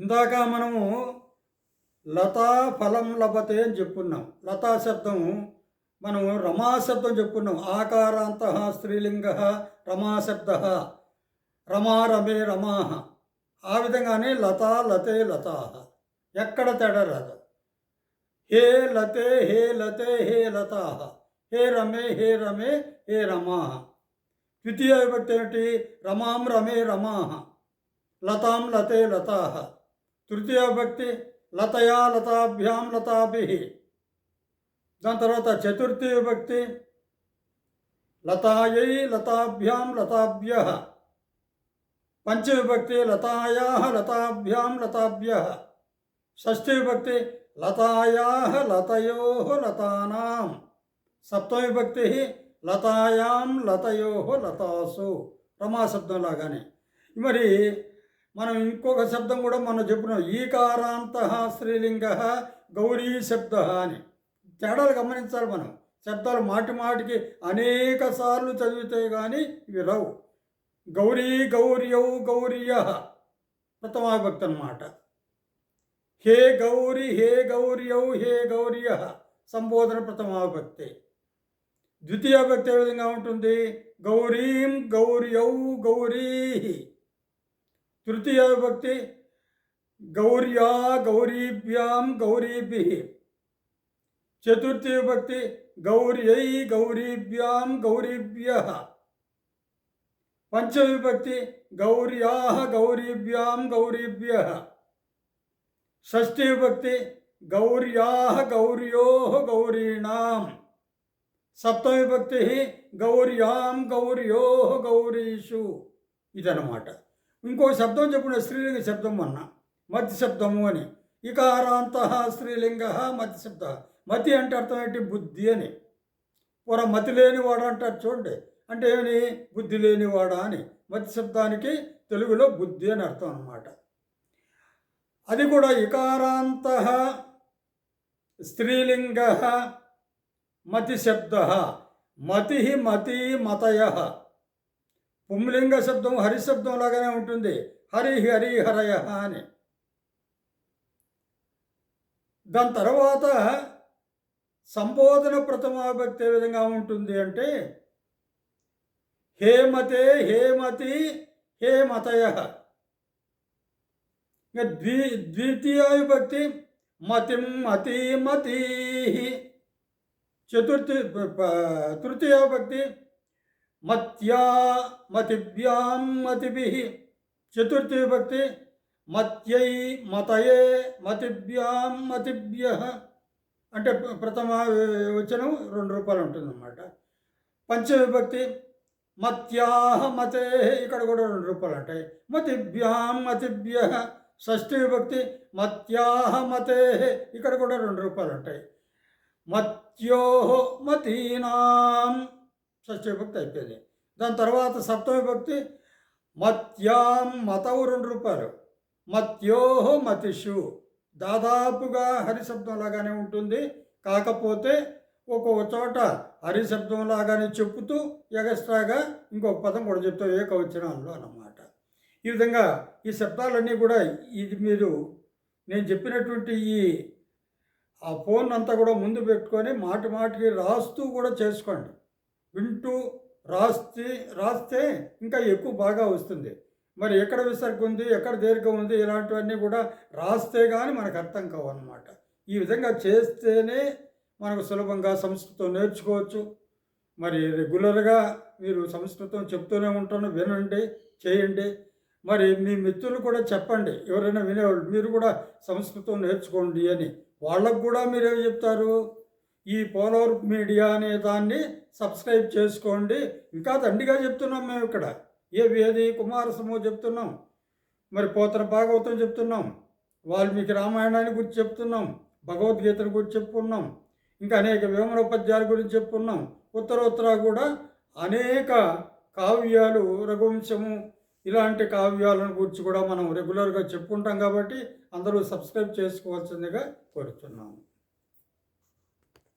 ఇందాక మనము లతా ఫలం లభతే అని చెప్పున్నాం. లతా శబ్దం మనం రమా శబ్దం చెప్పున్నాం. ఆకారాంత స్త్రీలింగ రమాశబ్ద రమా రమే రమా. ఆ విధంగానే లతా లతే లతా. ఎక్కడ తేడా రాదు. హే లతే హే లతే హే లతా. హే రమే హే రమే హే రమా. ద్వితీయ విభక్తి ఏమిటి? రమాం రమే రమా. లతాం లతే లతా. తృతీయ విభక్తి లతయా లతాభ్యాం లతాభి దాని తర్వాత చతుర్థి విభక్తి లతాయై లతాభ్యాం లతాభ్య। పంచవిభక్తి లతాయా లతాభ్యాం లతాభ్య। షష్ఠీ విభక్తి లతాయా లతయో లతానాం। సప్తమి విభక్తి లతాయాం లతయో లతాసు। రమా శబ్దం లాగానే। మరి మనం ఇంకొక శబ్దం కూడా మనం చెప్పినాం ఈకారాంత స్త్రీలింగ గౌరీ శబ్ద అని. తేడాలు గమనించాలి మనం. శబ్దాలు మాటి మాటికి అనేక సార్లు చదివితే కానీ ఇవి రావు. గౌరీ గౌర్యౌ గౌర్య ప్రథమాభక్తి అన్నమాట. హే గౌరి హే గౌర్యౌ హే గౌర్య సంబోధన ప్రథమాభక్తి ద్వితీయ భక్తి ఏ విధంగా ఉంటుంది? గౌరీం గౌర్యౌ గౌరీ. తృతీయ విభక్తి గౌర్యా గౌరీభ్యాం గౌరీభి చతుర్థి విభక్తి గౌర్యై గౌరీభ్యాం గౌరీభ్య పంచవిభక్తి గౌర్యా గౌరీభ్యాం గౌరీభ్య షష్ఠీ విభక్తి గౌర్యా గౌర్యో గౌరీణాం సప్తవిభక్తి గౌర్యాం గౌర్యో గౌరీషు ఇదన్నమాట ఇంకో శబ్దం చెప్పిన స్త్రీలింగ శబ్దం అన్న. మతి శబ్దము అని. ఇకారాంత స్త్రీలింగ మతి శబ్ద. మతి అంటే అర్థం ఏంటి? బుద్ధి అని. పూర మతి లేనివాడు అంటారు చూడండి. అంటే ఏమని? బుద్ధి లేనివాడా అని. మతి శబ్దానికి తెలుగులో బుద్ధి అని అర్థం అన్నమాట. అది కూడా ఇకారాంత స్త్రీలింగ మతి శబ్ద. మతి మతి మతయ. పుంలింగ శబ్దం హరిశబ్దం లాగానే ఉంటుంది. హరి హరి హరయ అని. దాని తర్వాత సంబోధన ప్రథమాభక్తి ఏ విధంగా ఉంటుంది అంటే హేమతే హేమతి హేమతయ. ఇంకా ద్వి ద్వితీయావిభక్తి మతిం మతి మతీ చతుర్థి తృతీయాభక్తి తృతీయ మత్యా మతిభ్యాం మతిభి. చతుర్థి విభక్తి మత్యై మతయే మతిభ్యాం మతిభ్య. అంటే ప్రథమ వచనం రెండు రూపాయలు ఉంటుందన్నమాట. పంచవిభక్తి మత్యాహ మతే ఇక్కడ కూడా రెండు రూపాయలు ఉంటాయి. మతిభ్యాం మతిభ్య. షష్ఠి విభక్తి మత్యాహ మతే ఇక్కడ కూడా రెండు రూపాయలు ఉంటాయి. మత్యో మతీనాం. షష్ఠి అయిపోయింది. దాని తర్వాత సప్తమ విభక్తి మత్యాం మతవు రెండు రూపాయలు మత్యోహో మతిషు. దాదాపుగా హరిశబ్దం లాగానే ఉంటుంది. కాకపోతే ఒక్కొక్క చోట హరి శబ్దం లాగానే చెప్పుతూ ఎగస్ట్రాగా ఇంకొక పదం కూడా చెప్తావు కవచనాల్లో అన్నమాట. ఈ విధంగా ఈ శబ్దాలన్నీ కూడా ఇది మీరు నేను చెప్పినటువంటి ఈ ఆ ఫోన్ అంతా కూడా ముందు పెట్టుకొని మాటి మాటికి రాస్తూ కూడా చేసుకోండి. వింటూ రాస్తే రాస్తే ఇంకా ఎక్కువ బాగా వస్తుంది. మరి ఎక్కడ విసర్గ ఉంది ఎక్కడ దీర్ఘం ఉంది ఇలాంటివన్నీ కూడా రాస్తే కానీ మనకు అర్థం కావన్నమాట. ఈ విధంగా చేస్తేనే మనకు సులభంగా సంస్కృతం నేర్చుకోవచ్చు. మరి రెగ్యులర్గా మీరు సంస్కృతం చెప్తూనే ఉంటాను వినండి చేయండి. మరి మీ మిత్రులు కూడా చెప్పండి ఎవరైనా వినేవాళ్ళు మీరు కూడా సంస్కృతం నేర్చుకోండి అని. వాళ్ళకు కూడా మీరేం చెప్తారు? ఈ పోలవర్ మీడియా అనే దాన్ని సబ్స్క్రైబ్ చేసుకోండి. ఇంకా దండిగా చెప్తున్నాం మేము ఇక్కడ. ఏ వేది కుమారసమో చెప్తున్నాం. మరి పోతన భాగవతం చెప్తున్నాం. వాల్మీకి రామాయణాన్ని గురించి చెప్తున్నాం. భగవద్గీతను గురించి చెప్పుకున్నాం. ఇంకా అనేక విమరోపద్యాల గురించి చెప్పుకున్నాం. ఉత్తరోత్తర కూడా అనేక కావ్యాలు రఘువంశము ఇలాంటి కావ్యాలను గురించి కూడా మనం రెగ్యులర్గా చెప్పుకుంటాం కాబట్టి అందరూ సబ్స్క్రైబ్ చేసుకోవాల్సిందిగా కోరుతున్నాము.